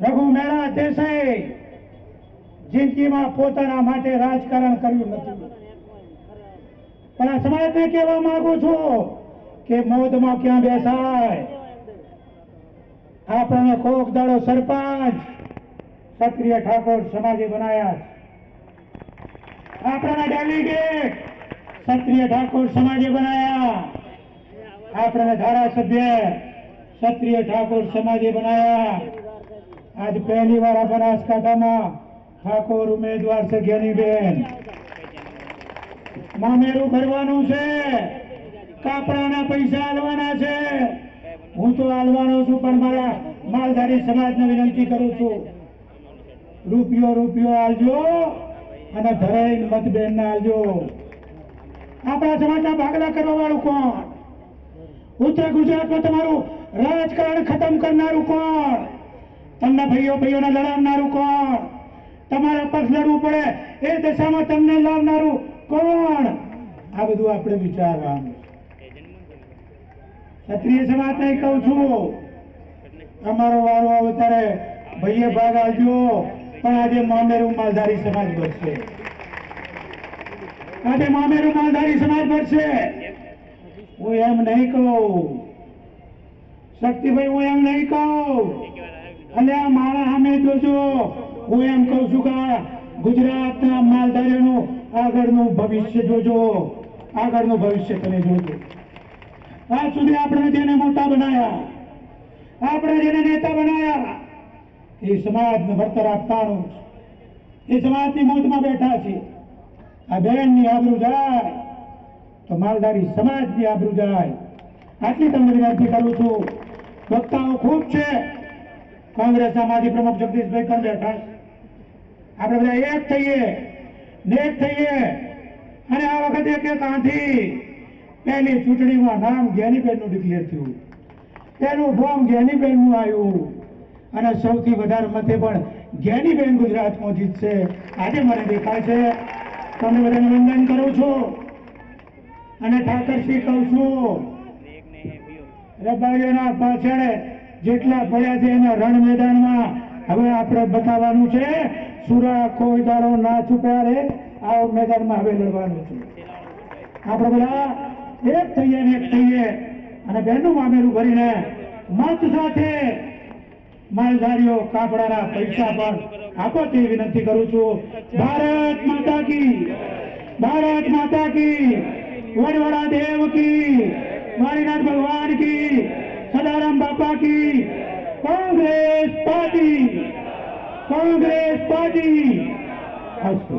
રઘુ મેળા દેસાઈ જિંદગીમાં પોતાના માટે રાજકારણ કર્યું નથી. પણ આ સમાજને કહેવા માંગુ છું કે મોદમાં ક્યાં બેસાય? આપણને કોક દાડો સરપંચ ક્ષત્રિય ઠાકોર સમાજે બનાયા આપણા ડેલિગેટ ક્ષત્રિય ઠાકોર સમાજે બનાયા. આપણને ધારાસભ્ય ક્ષત્રિય ઠાકોર સમાજે બનાયા. આજ પહેલી વાર બનાસકાંઠામાં ઠાકોર, ઉમેદવાર છે જ્ઞાનીબેન મામેરું ભરવાનું છે. કાપડાના પૈસા આલવાના છે. હું તો આલવાનો છું, પણ મારા માલધારી સમાજને વિનંતી કરું છું. રૂપિયો રૂપિયો આલજો અને ધરાઈ મતબેન ના આલજો. આપણા સમાજના ભાગલા કરવા વાળું કોણ? ઉત્તર ગુજરાતમાં તમારું રાજકારણ ખતમ કરનારું કોણ? તમને ભાઈઓ, ભાઈઓને લડાવનારું કોણ? તમારે પક્ષ લડવું પડે, એ દશામાં તમને લાવનારું કોણ? આ બધું આપણે વિચારવાનું ક્ષત્રિય સમાજને કહું છું, અમારો વારો આવે ભાઈએ ભાગ આવજો પણ આજે મામેરું માલધારી સમાજ બચશે આજે મામેરું માલધારી સમાજ બચશે હું એમ નહીં કહું. શક્તિભાઈ, હું એમ નહીં કહું. અને આ મારા સામે જોજો હું એમ કહું છું કે ગુજરાતના માલધારીઓનું આગળનું ભવિષ્ય જોજો. આગળનું ભવિષ્ય તમે જોજો. આજ સુધી આપણે જેને મોટા બનાયા, આપણે જેને નેતા બનાયા, એ સમાજને વળતર આપવાનું. એ સમાજની મોતમાં બેઠા છે આ બહેનની આબરૂ જાય, તો માલધારી સમાજની આબરૂ જાય. આટલી તમને વિનંતી કરું છું. વક્તાઓ ખૂબ છે. કોંગ્રેસના માજી પ્રમુખ જગદીશભાઈ બેઠા આપણે બધા એક થઈએ ને એક થઈએ. અને આ વખતે એક એક પહેલી ચૂંટણીમાં નામ જ્ઞાનીબેનનું ડિક્લેર થયું. તેનું ફોર્મ જ્ઞાનીબેનનું આવ્યું. અને સૌથી વધારે મતે પણ જ્ઞાનીબેન ગુજરાતમાં જીતશે. આજે મને દેખાય છે. તમને બધાને વંદન કરું છું. અને ઠાકરસિંહ કહું છું. રબારીઓના પાછળ જેટલા પડ્યા છે એના રણ મેદાનમાં, હવે આપણે બતાવવાનું છે, સુરા કોઈ દાડો ના છુપ્યા રે, આ મેદાનમાં હવે લડવાનું છે. આપણે બધા એક થઈએ ને એક થઈએ, અને બેનું મામેરું ભરીને મત સાથે માલધારીઓ કાપડાના પૈસા પણ આપો તે વિનંતી કરું છું. ભારત માતા કી, ભારત માતા કી, વડવડા દેવ કી, મારીનાથ ભગવાન કી sedaran Bapaki, Kongres Padi, Kongres Padi. Asyik.